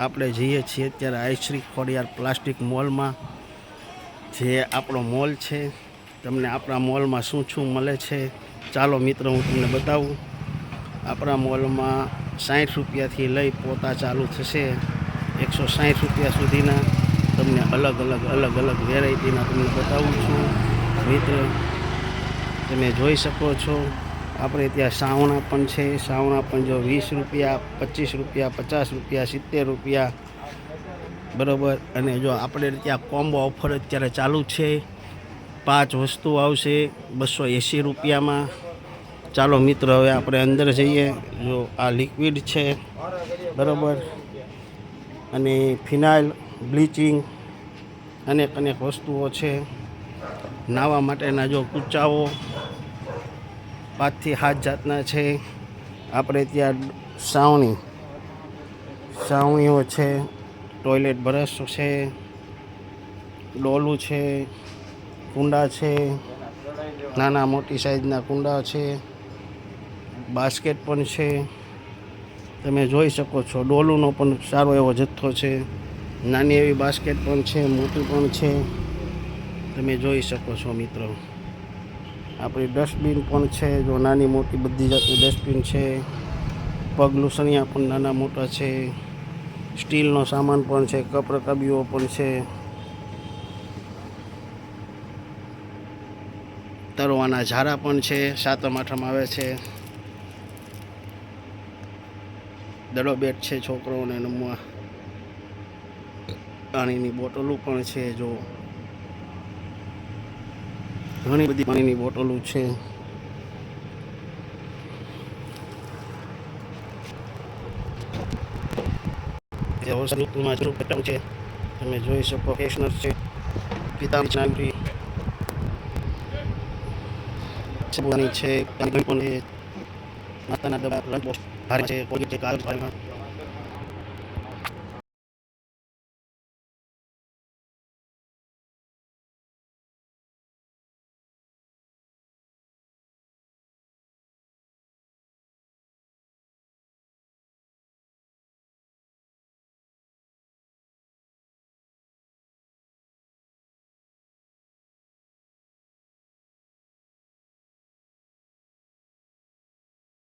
આપણે જઈએ છીએ અત્યારે આઈશ્રી ખોડિયાર પ્લાસ્ટિક મોલમાં. જે આપણો મોલ છે, તમને આપણા મોલમાં શું શું મળે છે, ચાલો મિત્રો હું તમને બતાવું. આપણા મોલમાં સાઠ રૂપિયાથી લઈ પોતા ચાલુ થશે. એકસો સાઠ રૂપિયા સુધીના તમને અલગ અલગ અલગ અલગ વેરાયટીના તમને બતાવું છું. મિત્ર, તમે જોઈ શકો છો. આપણે ત્યાં સાવણા પણ છે, સાવણા પણ જો વીસ રૂપિયા, પચીસ રૂપિયા, પચાસ રૂપિયા, સિત્તેર રૂપિયા, બરાબર. અને જો આપણે ત્યાં કોમ્બો ઓફર અત્યારે ચાલુ છે, પાંચ વસ્તુ આવશે, બસો એંસી રૂપિયામાં. ચાલો મિત્ર, હવે આપણે અંદર જઈએ. જો આ લિક્વિડ છે, બરાબર. અને ફિનાઇલ બ્લીચિંગ અનેક અનેક વસ્તુઓ છે. નાહવા માટેના જો કૂચાઓ પાંચથી સાત જાતના છે. આપણે ત્યાં સાવણી, સાવણીઓ છે, ટોયલેટ બ્રશ છે, ડોલું છે, કુંડા છે, નાના મોટી સાઈઝના કુંડા છે, બાસ્કેટ પણ છે. તમે જોઈ શકો છો, ડોલુનો પણ સારો એવો જથ્થો છે. નાની એવી બાસ્કેટ પણ છે, મોટી પણ છે. તમે જોઈ શકો છો મિત્રો. આપણી ડસ્ટબિન પણ છે, જો નાની મોટી બધી જાતની ડસ્ટબિન છે. પગ લૂસણિયા પણ નાના મોટા છે. સ્ટીલનો સામાન પણ છે કપ રકાબીઓ પણ છે. તરવાના ઝારા પણ છે, સાતમ આઠમ આવે છે. દડો બેટ છે છોકરોને નમવા. પાણીની બોટલો પણ છે, જો ઘણી બધી પાણીની બોટલો છે. હોસ્પિટલમાં જરૂર પેટર્ન છે. તમે જોઈ શકો ફેશનર છે. પિતાની ચાંદરી છે. માતાના ડબ્બા લંચ ભારે છે. કોઈ છે કાગળ